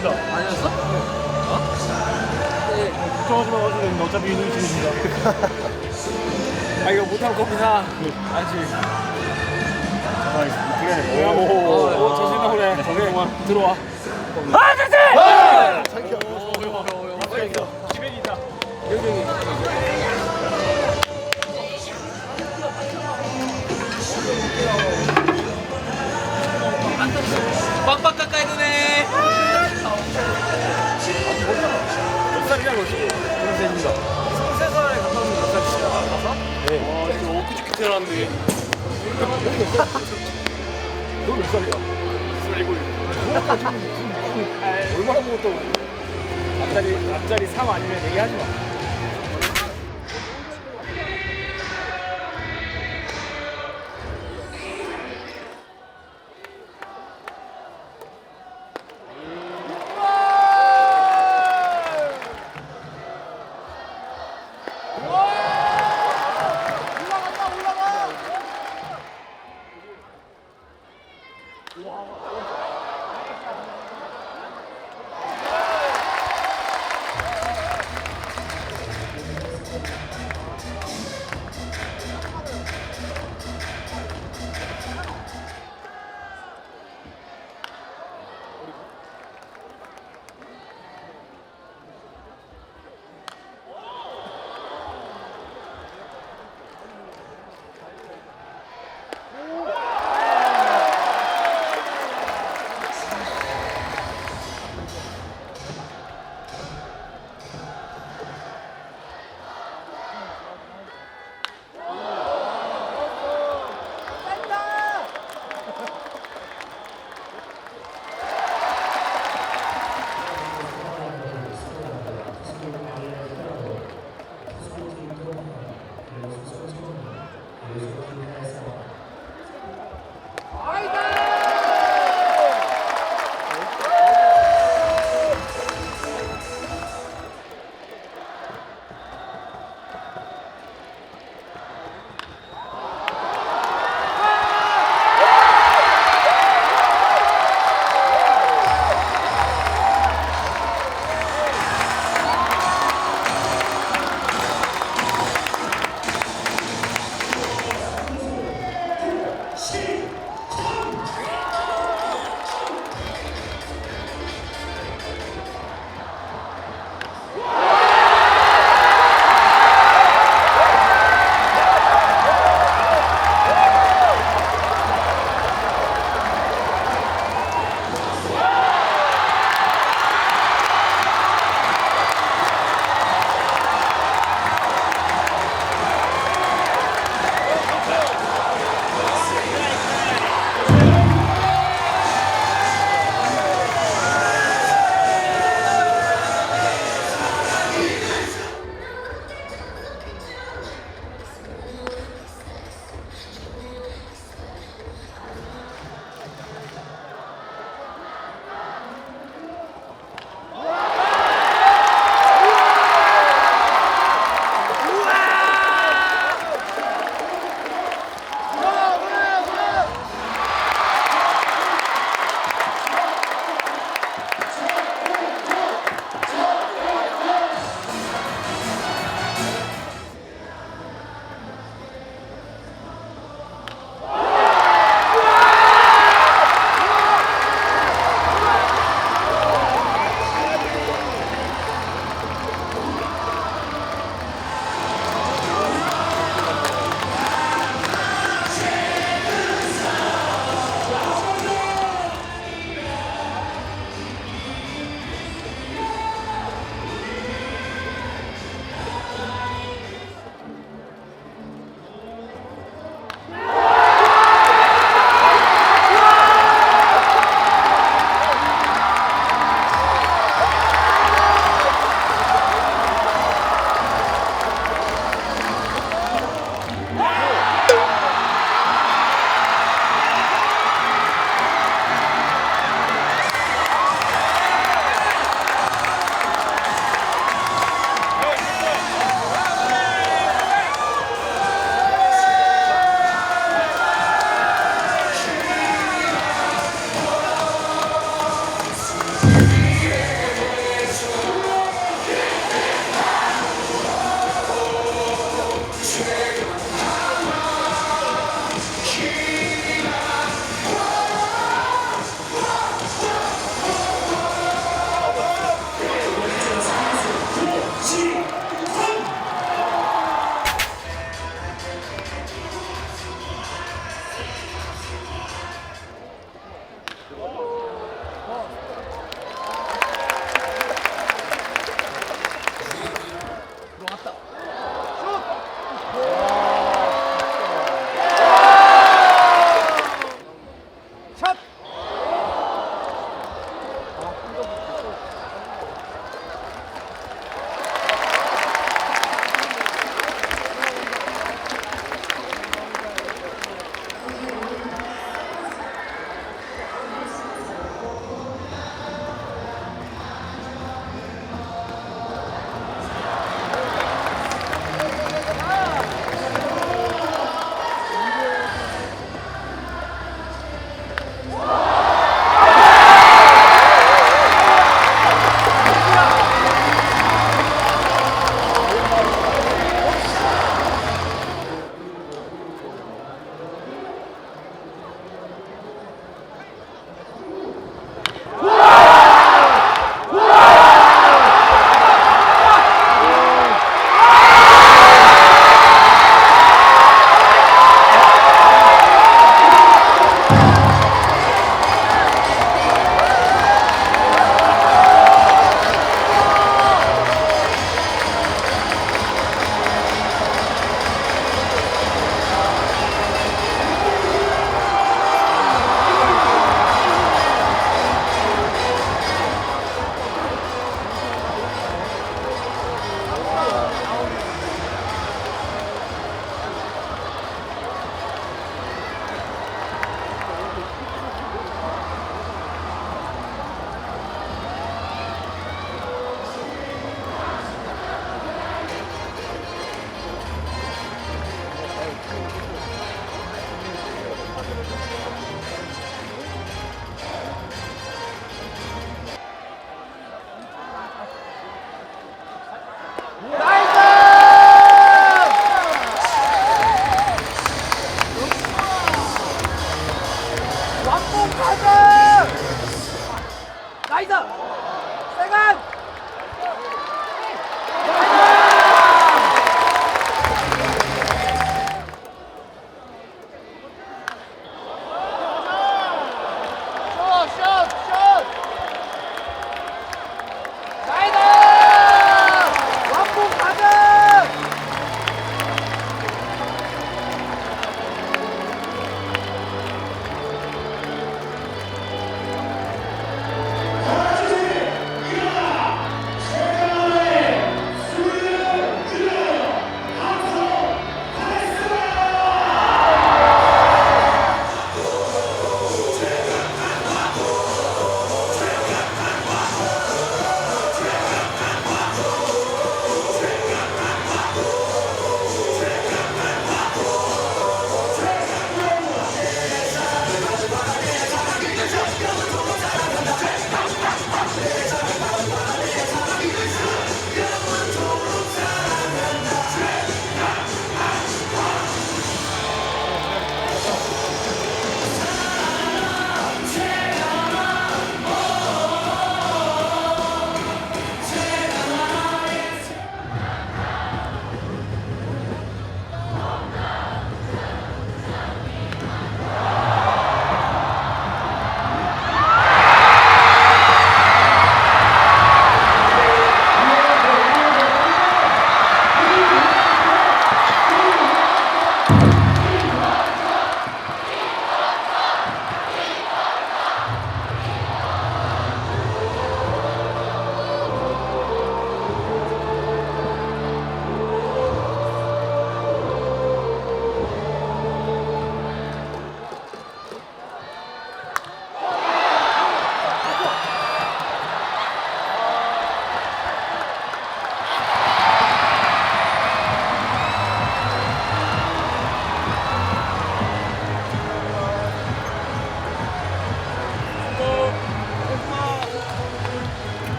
아닙니다. 아니었어? 걱정하지 마가지고 되는데 어차피 이누이 팀입니다. 아 이거 커피 사. 알지? 그래. 오, 오. 오, 자신 나오네. 오케이, 들어와. 아, 자세! 시벤이다. 여기 여기. 빡빡 가까이 두네. 입니다. 23살에 가까운 몇 살이시야? 나서? 와, 이거 엊그저께 태어났는데. 너몇 살이야? 썰리고 얼마나 먹었다고? 앞자리 앞자리 3 아니면 얘기하지 마.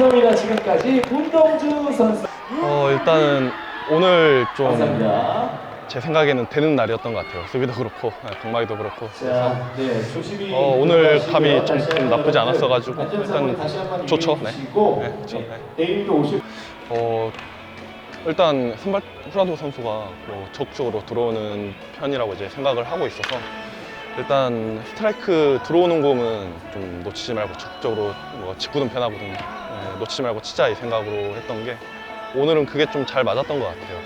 감사합니다. 지금까지 문동주 선수. 어, 일단은 오늘 좀제 감사합니다. 생각에는 되는 날이었던 것 같아요. 수비도 그렇고, 네, 동마이도 그렇고. 자, 네, 조심히. 어, 오늘 들어가시고요. 감이 좀- 다시 좀 한번 나쁘지 않았어가지고 안전상을 일단 다시 한번 좋죠. 유의해 네. 주시고, 네, 좋죠. 네, 네. 내일도 오실 어, 일단 선발 후라도 선수가 뭐 적극적으로 들어오는 편이라고 이제 생각을 하고 있어서 일단 스트라이크 들어오는 공은 좀 놓치지 말고 적극적으로 뭐 직구든 편하거든 네, 놓치지 말고 치자 이 생각으로 했던 게 오늘은 그게 좀 잘 맞았던 것 같아요.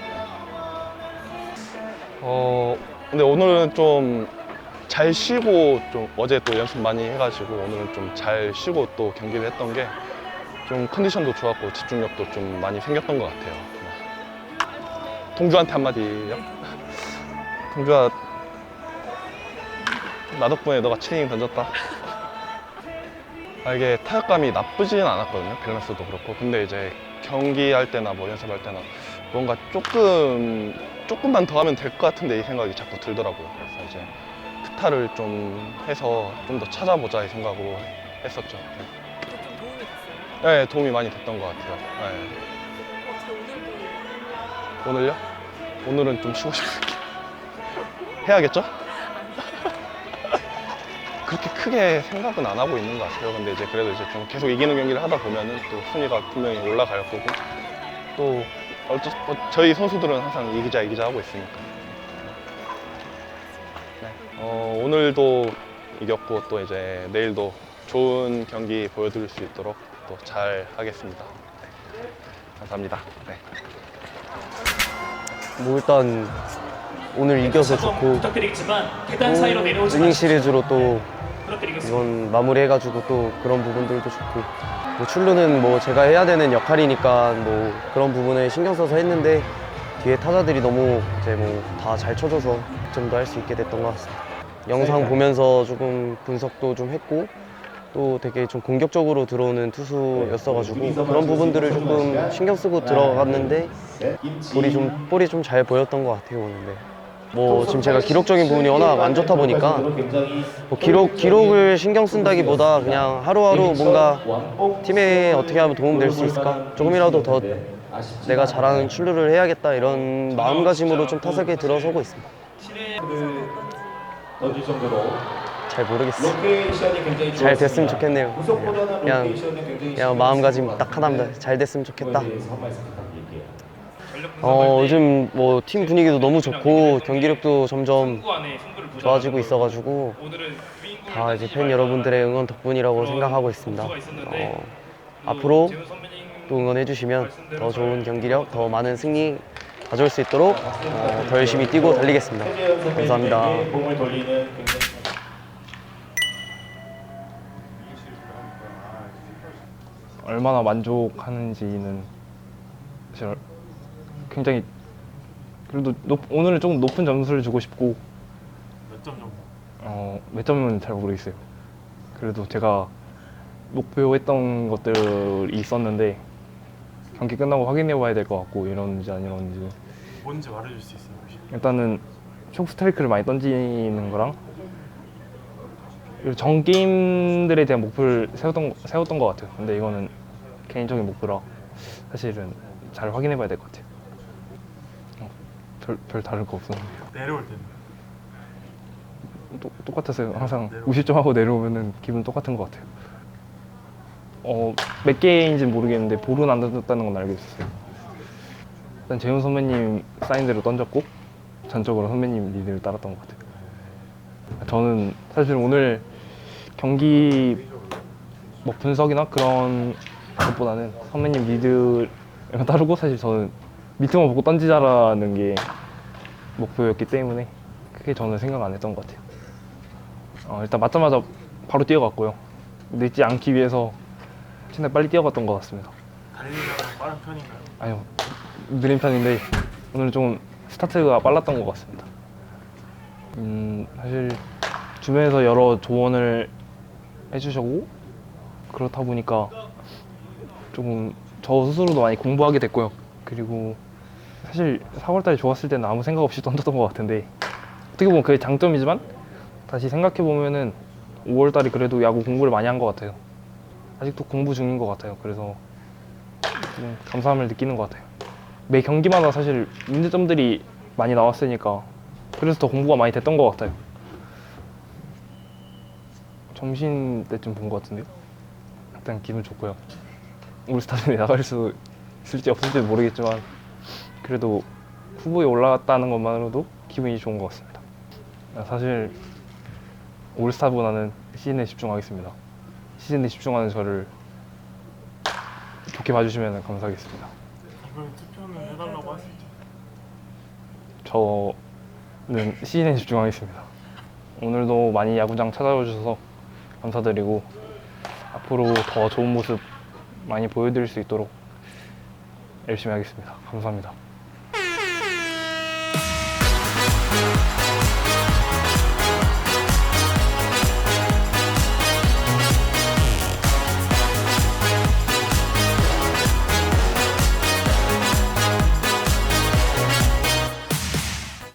어, 근데 오늘은 좀 잘 쉬고 좀 어제 또 연습 많이 해가지고 오늘은 좀 잘 쉬고 또 경기를 했던 게 좀 컨디션도 좋았고 집중력도 좀 많이 생겼던 것 같아요. 동주한테 한마디요. 동주야, 나 덕분에 너가 치닝 던졌다. 아, 이게 타격감이 나쁘지는 않았거든요. 밸런스도 그렇고. 근데 이제 경기할 때나 뭐 연습할 때나 뭔가 조금, 조금만 더 하면 될 것 같은데 이 생각이 자꾸 들더라고요. 그래서 이제 크타를 좀 해서 좀 더 찾아보자 이 생각으로 했었죠. 네. 좀 도움이 됐어요. 네, 도움이 많이 됐던 것 같아요. 네. 어떻게 오늘도 오늘요? 오늘은 좀 쉬고 싶어요. 해야겠죠? 그렇게 크게 생각은 안 하고 있는 것 같아요. 근데 이제 그래도 이제 좀 계속 이기는 경기를 하다 보면은 또 순위가 분명히 올라갈 거고 또 어쩌, 어, 저희 선수들은 항상 이기자 이기자 하고 있으니까. 네. 어, 오늘도 이겼고 또 이제 내일도 좋은 경기 보여드릴 수 있도록 또 잘 하겠습니다. 네. 감사합니다. 네. 뭐 일단 오늘 이겨서 좋고 부탁드리겠지만 계단 사이로 내려오지 위닝 마시고 시리즈로 또 부탁드리겠습니다. 이번 마무리해가지고 또 그런 부분들도 좋고 뭐 출루는 뭐 제가 해야 되는 역할이니까 뭐 그런 부분에 신경 써서 했는데 뒤에 타자들이 너무 이제 뭐 다 잘 쳐줘서 좀더할수 있게 됐던 것 같습니다. 영상 보면서 조금 분석도 좀 했고 또 되게 좀 공격적으로 들어오는 투수였어가지고 그런 부분들을 조금 신경 쓰고 들어갔는데 볼이 좀 볼이 좀 잘 보였던 것 같아요 오늘. 네. 뭐 지금 제가 기록적인 부분이 워낙 안 좋다 보니까 뭐 기록 기록을 신경 쓴다기보다 그냥 하루하루 뭔가 팀에 어떻게 하면 도움 될 수 있을까? 조금이라도 더 내가 잘하는 출루를 해야겠다 이런 마음가짐으로 좀 타석에 들어서고 있습니다. 정도로 잘 굉장히 잘 됐으면 좋겠네요. 그냥 그냥 마음가짐 딱 하나입니다. 잘 됐으면 좋겠다. 어, 요즘 뭐 팀 분위기도 너무 좋고 경기력도 점점 좋아지고 있어가지고 다 이제 팬 여러분들의 응원 덕분이라고 생각하고 있습니다. 어, 앞으로 또 응원해 주시면 더 좋은 경기력, 더 많은 승리 가져올 수 있도록 어, 더 열심히 뛰고 달리겠습니다. 감사합니다. 얼마나 만족하는지는 사실 굉장히 그래도 높- 오늘은 조금 높은 점수를 주고 싶고 몇 점 정도? 어, 몇 점은 잘 모르겠어요. 그래도 제가 목표했던 것들이 있었는데 경기 끝나고 확인해 봐야 될 것 같고 이런지 안 이런지 뭔지 말해줄 수 있어요 혹시? 일단은 촉 스트라이크를 많이 던지는 거랑 그리고 전 게임들에 대한 목표를 세웠던 세웠던 것 같아요. 근데 이거는 개인적인 목표라 사실은 잘 확인해 봐야 될 것 같아요. 어, 별, 별 다를 거 없었는데요. 내려올 때는 똑- 똑같았어요. 항상 무실점하고 내려오면은 기분 똑같은 것 같아요. 어, 몇 개인지는 모르겠는데 볼은 안 던졌다는 건 알고 있었어요. 일단 재훈 선배님 사인대로 던졌고 전적으로 선배님 리드를 따랐던 것 같아요. 저는 사실 오늘 경기 뭐 분석이나 그런 것보다는 선배님 리드를 따르고 사실 저는 밑에만 보고 던지자라는 게 목표였기 때문에 크게 저는 생각 안 했던 것 같아요. 어, 일단 맞자마자 바로 뛰어갔고요. 늦지 않기 위해서 최대한 빨리 뛰어갔던 것 같습니다. 달리기가 빠른 편인가요? 아니요, 느린 편인데 오늘 좀 스타트가 빨랐던 것 같습니다. 음, 사실 주변에서 여러 조언을 해주셨고 그렇다 보니까 조금 저 스스로도 많이 공부하게 됐고요. 그리고 사실 4월달에 좋았을 때는 아무 생각 없이 던졌던 것 같은데 어떻게 보면 그게 장점이지만 다시 생각해 보면은 5월달에 그래도 야구 공부를 많이 한 것 같아요. 아직도 공부 중인 것 같아요. 그래서 좀 감사함을 느끼는 것 같아요. 매 경기마다 사실 문제점들이 많이 나왔으니까 그래서 더 공부가 많이 됐던 것 같아요. 점심 때쯤 본 것 같은데요. 일단 기분 좋고요. 올스타전에 나갈 수 있을지 없을지 모르겠지만 그래도 후보에 올라갔다는 것만으로도 기분이 좋은 것 같습니다. 사실 올스타보다는 시즌에 집중하겠습니다. 시즌에 집중하는 저를 좋게 봐주시면 감사하겠습니다. 이번에 투표는 해달라고 있죠? 저는 시즌에 집중하겠습니다. 오늘도 많이 야구장 찾아와 주셔서 감사드리고 앞으로 더 좋은 모습 많이 보여드릴 수 있도록 열심히 하겠습니다. 감사합니다.